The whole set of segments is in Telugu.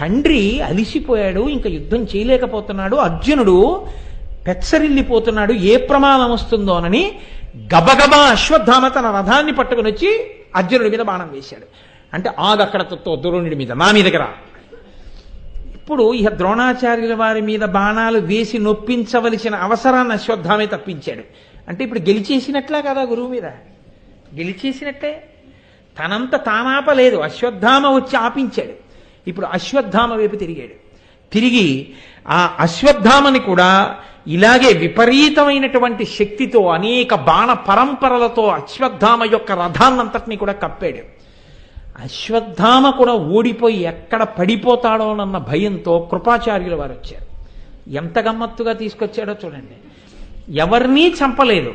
తండ్రి అలిసిపోయాడు ఇంకా యుద్ధం చేయలేకపోతున్నాడు అర్జునుడు పెచ్చరిల్లిపోతున్నాడు ఏ ప్రమాదం వస్తుందోనని గబగబా అశ్వత్థామ తన రథాన్ని పట్టుకుని వచ్చి అర్జునుడి మీద బాణం వేశాడు. అంటే ఆగక్కడ ద్రోణుడి మీద నా మీ దగ్గర. ఇప్పుడు ఇక ద్రోణాచార్యుల వారి మీద బాణాలు వేసి నొప్పించవలసిన అవసరాన్ని అశ్వత్థామే తప్పించాడు. అంటే ఇప్పుడు గెలిచేసినట్లా కదా గురువు మీద? గెలిచేసినట్టే. తనంత తానాపలేదు అశ్వత్థామ వచ్చి ఆపించాడు. ఇప్పుడు అశ్వత్థామ వైపు తిరిగాడు. తిరిగి ఆ అశ్వత్థామని కూడా ఇలాగే విపరీతమైనటువంటి శక్తితో అనేక బాణ పరంపరలతో అశ్వత్థామ యొక్క రథాన్నంతటిని కూడా కప్పాడు. అశ్వత్థామ కూడా ఓడిపోయి ఎక్కడ పడిపోతాడోనన్న భయంతో కృపాచార్యుల వారు వచ్చారు. ఎంత గమ్మత్తుగా తీసుకొచ్చాడో చూడండి. ఎవరినీ చంపలేదు.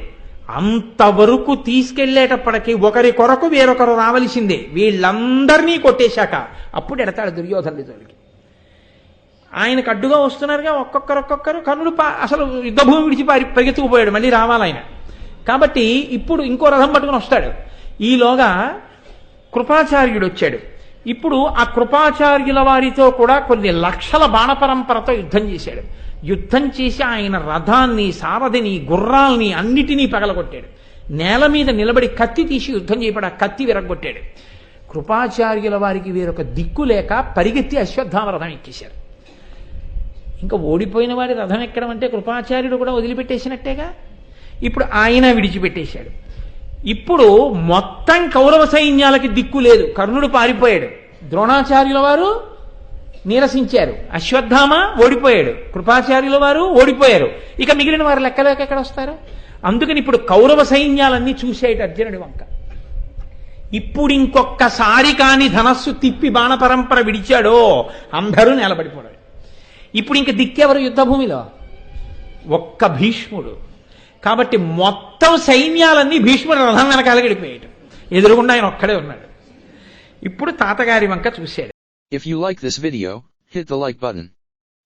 అంతవరకు తీసుకెళ్ళేటప్పటికీ ఒకరి కొరకు వేరొకరు రావలసిందే. వీళ్ళందరినీ కొట్టేశాక అప్పుడు ఎడతాడు దుర్యోధనుడి జోలికి. ఆయనకు అడ్డుగా వస్తున్నారుగా ఒక్కొక్కరు ఒక్కొక్కరు కర్ణుడు పా- అసలు యుద్ధభూమి విడిచి పారి పరిగెత్తుకుపోయాడు మళ్ళీ రావాలి ఆయన కాబట్టి ఇప్పుడు ఇంకో రథం పట్టుకుని వస్తాడు. ఈలోగా కృపాచార్యుడు వచ్చాడు ఇప్పుడు ఆ కృపాచార్యుల వారితో కూడా కొన్ని లక్షల బాణ పరంపరతో యుద్ధం చేశాడు. యుద్ధం చేసి ఆయన రథాన్ని సారథిని గుర్రాల్ని అన్నిటినీ పగలగొట్టాడు. నేల మీద నిలబడి కత్తి తీసి యుద్ధం చేయబడి ఆ కత్తి విరగొట్టాడు కృపాచార్యుల వారికి వేరొక దిక్కు లేక పరిగెత్తి అశ్వత్థామ రథం ఎక్కేశారు. ఇంకా ఓడిపోయిన వారి రథం ఎక్కడం అంటే కృపాచార్యుడు కూడా వదిలిపెట్టేసినట్టేగా? ఇప్పుడు ఆయన విడిచిపెట్టేశాడు. ఇప్పుడు మొత్తం కౌరవ సైన్యాలకి దిక్కు లేదు. కర్ణుడు పారిపోయాడు. ద్రోణాచార్యుల వారు నీరసించారు. అశ్వత్థామ ఓడిపోయాడు. కృపాచార్యుల వారు ఓడిపోయారు. ఇక మిగిలిన వారు లెక్కలోకి ఎక్కడ వస్తారు? అందుకని ఇప్పుడు కౌరవ సైన్యాలన్నీ చూసేట అర్జునుడి వంక. ఇప్పుడు ఇంకొక్కసారి కాని ధనస్సు తిప్పి బాణపరంపర విడిచాడో అందరూ నిలబడిపోవడం. ఇప్పుడు ఇంక దిక్కెవరు యుద్ధభూమిలో? ఒక్క భీష్ముడు. కాబట్టి మొత్తం సైన్యాలన్నీ భీష్ముడు రథం వెనకాల గడిపోయాడు ఎదురుగుండా ఆయన ఒక్కడే ఉన్నాడు ఇప్పుడు తాతగారి వంక చూశాడు If you like this video, hit the like button.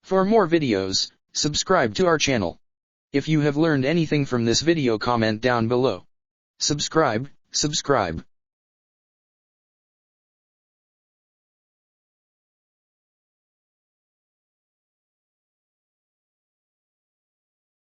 For more videos, subscribe to our channel. If you have learned anything from this video comment down below. Subscribe, subscribe.